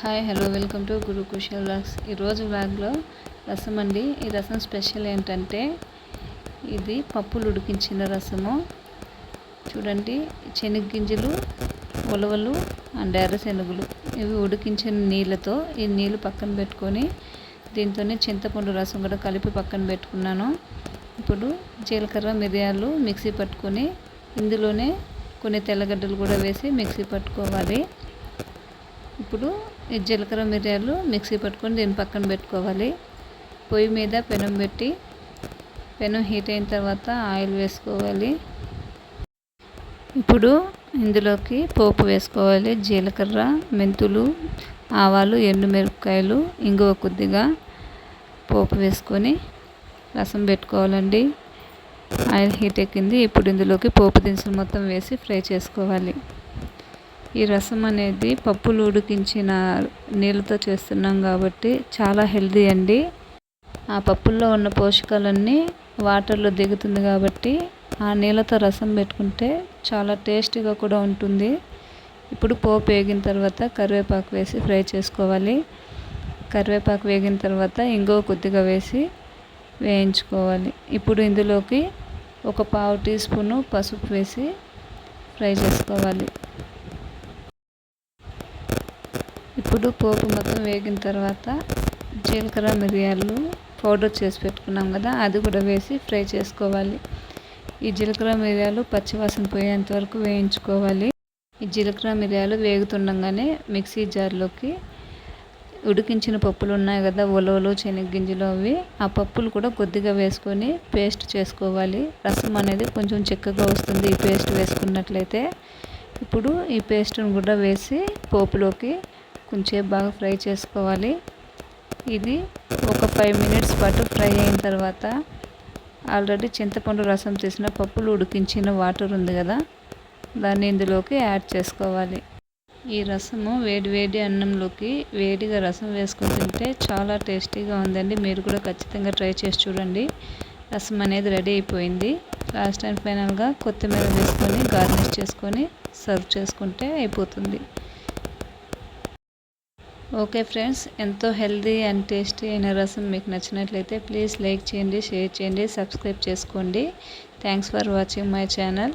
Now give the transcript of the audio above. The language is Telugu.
Hi hello welcome to Guru Kushal vlogs. ఈరోజు వ్లాగ్లో రసం అండి. ఈ రసం స్పెషల్ ఏంటంటే ఇది పప్పులు ఉడికించిన రసము. చూడండి శనగగింజలు ఉలవలు అండ్ ఎర్ర ఇవి ఉడికించిన నీళ్ళతో ఈ నీళ్ళు పక్కన పెట్టుకొని దీంతోనే చింతపండు రసం కూడా కలిపి పక్కన పెట్టుకున్నాను. ఇప్పుడు జీలకర్ర మిరియాలు మిక్సీ పట్టుకొని ఇందులోనే కొన్ని తెల్లగడ్డలు కూడా వేసి మిక్సీ పట్టుకోవాలి. ఇప్పుడు ఈ జీలకర్ర మిరియాలు మిక్సీ పట్టుకొని దీన్ని పక్కన పెట్టుకోవాలి. పొయ్యి మీద పెనం పెట్టి పెనం హీట్ అయిన తర్వాత ఆయిల్ వేసుకోవాలి. ఇప్పుడు ఇందులోకి పోపు వేసుకోవాలి జీలకర్ర మెంతులు ఆవాలు ఎండుమిరపకాయలు ఇంగువ కొద్దిగా పోపు వేసుకొని రసం పెట్టుకోవాలండి. ఆయిల్ హీట్ ఎక్కింది ఇప్పుడు ఇందులోకి పోపు దినుసులు మొత్తం వేసి ఫ్రై చేసుకోవాలి. ఈ రసం అనేది పప్పులు ఉడికించిన నీళ్ళతో చేస్తున్నాం కాబట్టి చాలా హెల్దీ అండి. ఆ పప్పుల్లో ఉన్న పోషకాలన్నీ వాటర్లో దిగుతుంది కాబట్టి ఆ నీళ్ళతో రసం పెట్టుకుంటే చాలా టేస్టీగా కూడా ఉంటుంది. ఇప్పుడు పోపు వేగిన తర్వాత కరివేపాకు వేసి ఫ్రై చేసుకోవాలి. కరివేపాకు వేగిన తర్వాత ఇంకో కొద్దిగా వేసి వేయించుకోవాలి. ఇప్పుడు ఇందులోకి ఒక పావు టీ స్పూను పసుపు వేసి ఫ్రై చేసుకోవాలి. ఇప్పుడు పోపు మొత్తం వేగిన తర్వాత జీలకర్ర మిరియాలు పౌడర్ చేసి పెట్టుకున్నాం కదా అది కూడా వేసి ఫ్రై చేసుకోవాలి. ఈ జీలకర్ర మిరియాలు పచ్చివాసన పోయేంత వరకు వేయించుకోవాలి. ఈ జీలకర్ర మిరియాలు వేగుతుండగానే మిక్సీ జార్లోకి ఉడికించిన పప్పులు ఉన్నాయి కదా ఉలవలు శనగగింజలు అవి ఆ పప్పులు కూడా కొద్దిగా వేసుకొని పేస్ట్ చేసుకోవాలి. రసం అనేది కొంచెం చిక్కగా వస్తుంది ఈ పేస్ట్ వేసుకున్నట్లయితే. ఇప్పుడు ఈ పేస్ట్ను కూడా వేసి పోపులోకి కొంచెం బాగా ఫ్రై చేసుకోవాలి. ఇది ఒక ఫైవ్ మినిట్స్ పాటు ఫ్రై అయిన తర్వాత ఆల్రెడీ చింతపండు రసం తీసిన పప్పులు ఉడికించిన వాటర్ ఉంది కదా దాన్ని ఇందులోకి యాడ్ చేసుకోవాలి. ఈ రసము వేడి వేడి అన్నంలోకి వేడిగా రసం వేసుకుని తింటే చాలా టేస్టీగా ఉందండి. మీరు కూడా ఖచ్చితంగా ట్రై చేసి చూడండి. రసం అనేది రెడీ అయిపోయింది. లాస్ట్ అండ్ ఫైనల్గా కొత్తిమీర వేసుకొని గార్నిష్ చేసుకొని సర్వ్ చేసుకుంటే అయిపోతుంది. ఓకే ఫ్రెండ్స్ ఎంతో హెల్దీ అండ్ టేస్టీ అయిన రసం మీకు నచ్చినట్లయితే ప్లీజ్ లైక్ చేయండి షేర్ చేయండి సబ్స్క్రైబ్ చేసుకోండి. Thanks for watching my channel